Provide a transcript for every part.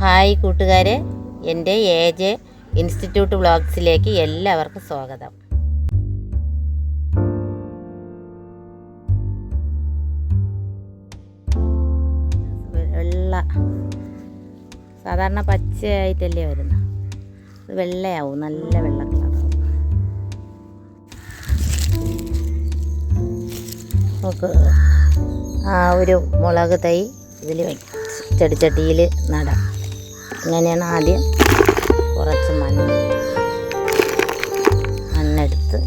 Hi കൂട്ടുകാരെ. എന്റെ A J institute വ്ളോഗ്സിലേക്ക് എല്ലാവർക്കും സ്വാഗതം. വെള്ള സാധാരണ പച്ചയായിട്ടല്ലേ വരുന്നത് വെള്ളയാവും നല്ല വെള്ള നമുക്ക് ആ ഒരു മുളക് തൈ ഇതിൽ ചെടിച്ചട്ടിയിൽ നടാം. ഇങ്ങനെയാണ് ആദ്യം കുറച്ച് മഞ്ഞ മണ്ണെടുത്ത്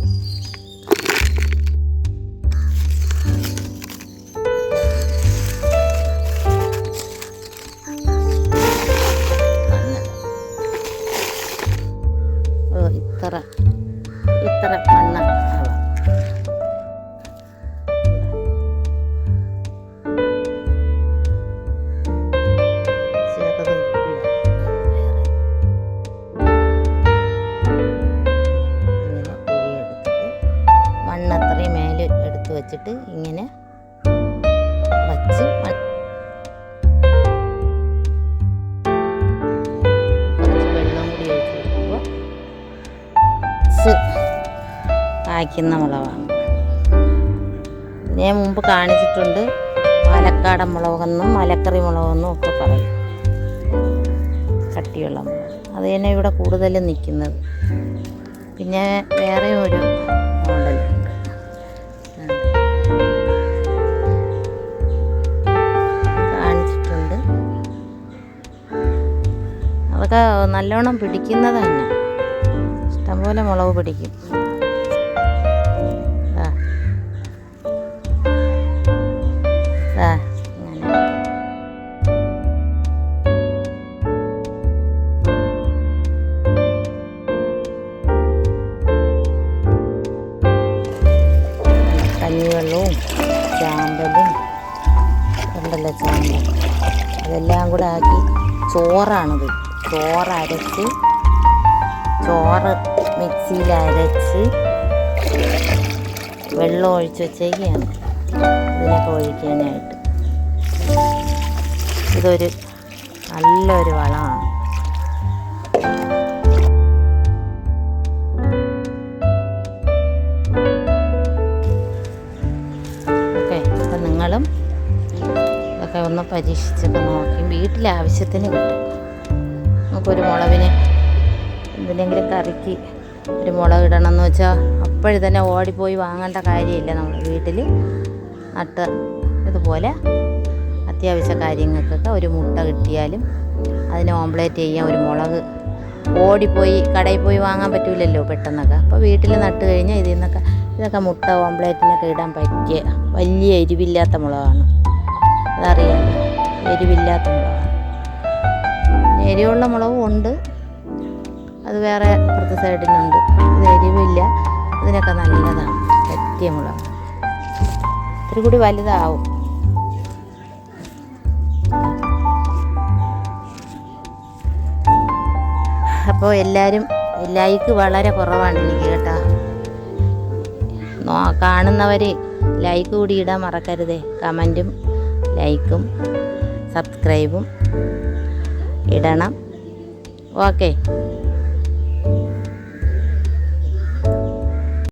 ഇത്ര ഇത്ര മണ്ണ്. വെച്ചിട്ട് ഇങ്ങനെ വച്ച് ആക്കുന്ന മുളകാണ്. ഞാൻ മുമ്പ് കാണിച്ചിട്ടുണ്ട് പാലക്കാടൻ മുളകെന്നും മലക്കറി മുളകെന്നും ഒക്കെ പറയും. കട്ടിയുള്ള മുളക്. അത് തന്നെ ഇവിടെ കൂടുതലും നിൽക്കുന്നത്. പിന്നെ വേറെ ഒരു അതൊക്കെ നല്ലോണം പിടിക്കുന്നത് തന്നെ. ഇഷ്ടംപോലെ മുളക് പിടിക്കും. കഞ്ഞിവെള്ളവും ചാമ്പലും ഉണ്ടല്ലോ ചാമ്പൽ അതെല്ലാം കൂടെ ആക്കി ചോറാണിത്. ചോറ് അരച്ച് ചോറ് മിക്സിയിൽ അരച്ച് വെള്ളം ഒഴിച്ച് വെച്ചേക്കാണ്. ഇതിനൊക്കെ ഒഴിക്കാനായിട്ട്. ഇതൊരു നല്ലൊരു വളമാണ്. ഇതൊക്കെ ഒന്ന് പരീക്ഷിച്ചൊക്കെ നോക്കി. വീട്ടിലെ ആവശ്യത്തിന് കിട്ടും നമുക്കൊരു മുളകിന് എന്തിനെങ്കിലും കറിക്ക് ഒരു മുളക് ഇടണം എന്ന് വെച്ചാൽ അപ്പോഴും തന്നെ ഓടിപ്പോയി വാങ്ങേണ്ട കാര്യമില്ല നമ്മൾ വീട്ടിൽ നട്ട് ഇതുപോലെ അത്യാവശ്യ കാര്യങ്ങൾക്കൊക്കെ ഒരു മുട്ട കിട്ടിയാലും അതിനെ ഓംപ്ലേറ്റ് ചെയ്യാൻ ഒരു മുളക് ഓടിപ്പോയി കടയിൽ പോയി വാങ്ങാൻ പറ്റില്ലല്ലോ പെട്ടെന്നൊക്കെ. അപ്പോൾ വീട്ടിൽ നട്ട് കഴിഞ്ഞാൽ ഇതിൽ നിന്നൊക്കെ ഇതൊക്കെ മുട്ട ഓംപ്ലേറ്റിനൊക്കെ ഇടാൻ പറ്റിയ വലിയ എരിവില്ലാത്ത മുളകാണ്. അതറിയാം. എരിവില്ലാത്ത മുളകാണ്. എരിവുള്ള മുളകും ഉണ്ട്. അത് വേറെ അപ്പുറത്തെ സൈഡിനുണ്ട് ഇത് എരിവില്ല. ഇതിനൊക്കെ നല്ലതാണ്. പറ്റിയ മുളക്. ഇത്തിരി കൂടി വലുതാവും. അപ്പോൾ എല്ലാവരും ലൈക്ക് വളരെ കുറവാണ് എനിക്ക് കേട്ടോ. കാണുന്നവർ ലൈക്ക് കൂടി ഇടാൻ മറക്കരുതേ. കമന്റും ലൈക്കും സബ്സ്ക്രൈബും ഇടണം. ഓക്കെ.